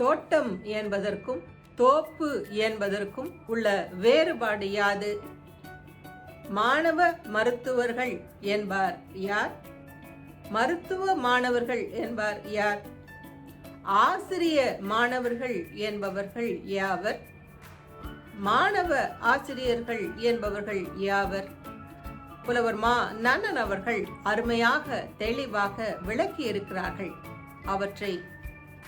தோட்டம் என்பதற்கும் தோப்பு என்பதற்கும் உள்ள வேறுபாடு யாது? மாணவ மருத்துவர்கள் என்பார் யார்? மருத்துவ மாணவர்கள் என்பார் யார்? ஆசிரிய மாணவர்கள் என்பவர்கள் யாவர்? மாணவ ஆசிரியர்கள் என்பவர்கள் யாவர்? புலவர் மா நன்னன் அவர்கள் அருமையாக தெளிவாக விளக்கி இருக்கிறார்கள் அவற்றை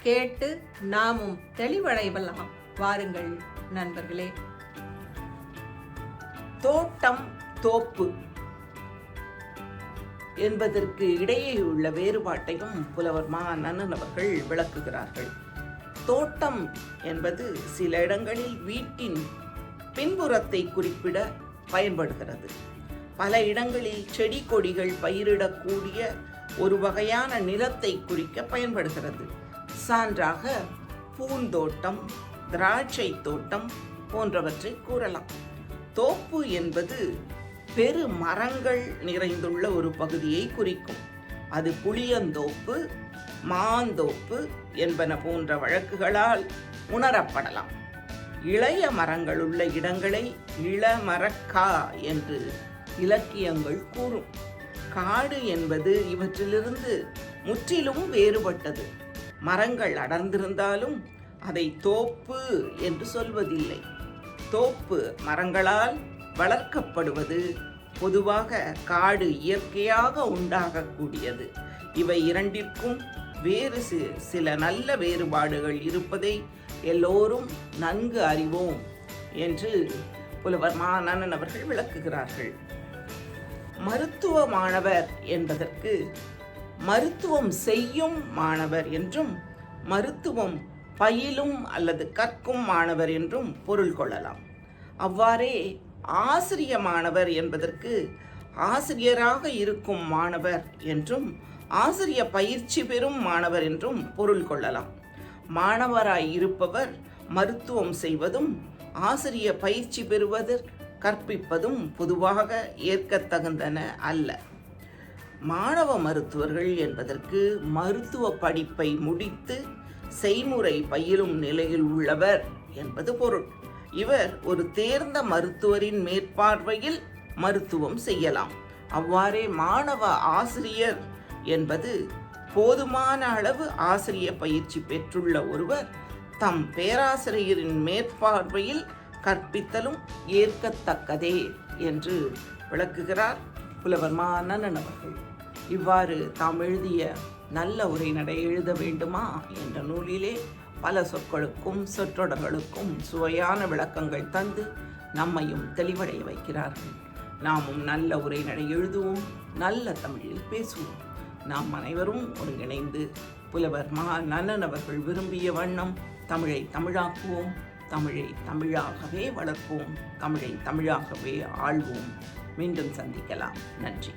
கேட்டு நாமும் தெளிவடைவலாம். வாருங்கள் நண்பர்களே. தோட்டம் தோப்பு என்பதற்கு இடையே உள்ள வேறுபாட்டையும் புலவர் மா அவர்கள் விளக்குகிறார்கள். தோட்டம் என்பது சில இடங்களில் வீட்டின் பின்புறத்தை குறிப்பிட பயன்படுகிறது. பல இடங்களில் செடி கொடிகள் பயிரிடக்கூடிய ஒரு வகையான நிலத்தை குறிக்க பயன்படுகிறது. சான்றாக பூந்தோட்டம் திராட்சை தோட்டம் போன்றவற்றை கூறலாம். தோப்பு என்பது பெரு மரங்கள் நிறைந்துள்ள ஒரு பகுதியை குறிக்கும். அது புளியந்தோப்பு மாந்தோப்பு என்பன போன்ற வழக்குகளால் உணரப்படலாம். இளைய மரங்கள் உள்ள இடங்களை இளமரக்கா என்று இலக்கியங்கள் கூறும். காடு என்பது இவற்றிலிருந்து முற்றிலும் வேறுபட்டது. மரங்கள் அடர்ந்திருந்தாலும் அதை தோப்பு என்று சொல்வதில்லை. தோப்பு மரங்களால் வளர்க்கப்படுவது பொதுவாக காடு இயற்கையாக உண்டாகக்கூடியது. இவை இரண்டிற்கும் வேறு சி- சில நல்ல வேறுபாடுகள் இருப்பதை எல்லோரும் நன்கு அறிவோம் என்று புலவர் மானன் அவர்கள் விளக்குகிறார்கள். மருத்துவ மாணவர் என்பதற்கு மருத்துவம் செய்யும் மாணவர் என்றும் மருத்துவம் பயிலும் அல்லது கற்கும் மாணவர் என்றும் பொருள் கொள்ளலாம். அவ்வாறே ஆசிரிய மாணவர் என்பதற்கு ஆசிரியராக இருக்கும் மாணவர் என்றும் ஆசிரிய பயிற்சி பெறும் மாணவர் என்றும் பொருள் கொள்ளலாம். மாணவராய் இருப்பவர் மருத்துவம் செய்வதும் ஆசிரிய பயிற்சி பெறுவது கற்பிப்பதும் பொதுவாக ஏற்கத்தகுந்தன அல்ல. மாணவ மருத்துவர்கள் என்பதற்கு மருத்துவ படிப்பை முடித்து செய்முறை பயிலும் நிலையில் உள்ளவர் என்பது பொருள். இவர் ஒரு தேர்ந்த மருத்துவரின் மேற்பார்வையில் மருத்துவம் செய்யலாம். அவ்வாறே மாணவ ஆசிரியர் என்பது போதுமான அளவு ஆசிரிய பயிற்சி பெற்றுள்ள ஒருவர் தம் பேராசிரியரின் மேற்பார்வையில் கற்பித்தலும் ஏற்கத்தக்கதே என்று விளக்குகிறார் புலவர் மா அவர்கள். இவ்வாறு தாம் எழுதிய நல்ல உரைநடை எழுத வேண்டுமா? என்ற நூலிலே பல சொற்களுக்கும் சொற்றொடர்களுக்கும் சுவையான விளக்கங்கள் தந்து நம்மையும் தெளிவடைய வைக்கிறார்கள். நாமும் நல்ல உரைநடை எழுதுவோம் நல்ல தமிழில் பேசுவோம். நாம் அனைவரும் ஒருங்கிணைந்து புலவர் மா நன்னன் அவர்கள் விரும்பிய வண்ணம் தமிழை தமிழாக்குவோம் தமிழை தமிழாகவே வளர்ப்போம் தமிழை தமிழாகவே ஆள்வோம். மீண்டும் சந்திக்கலாம். நன்றி.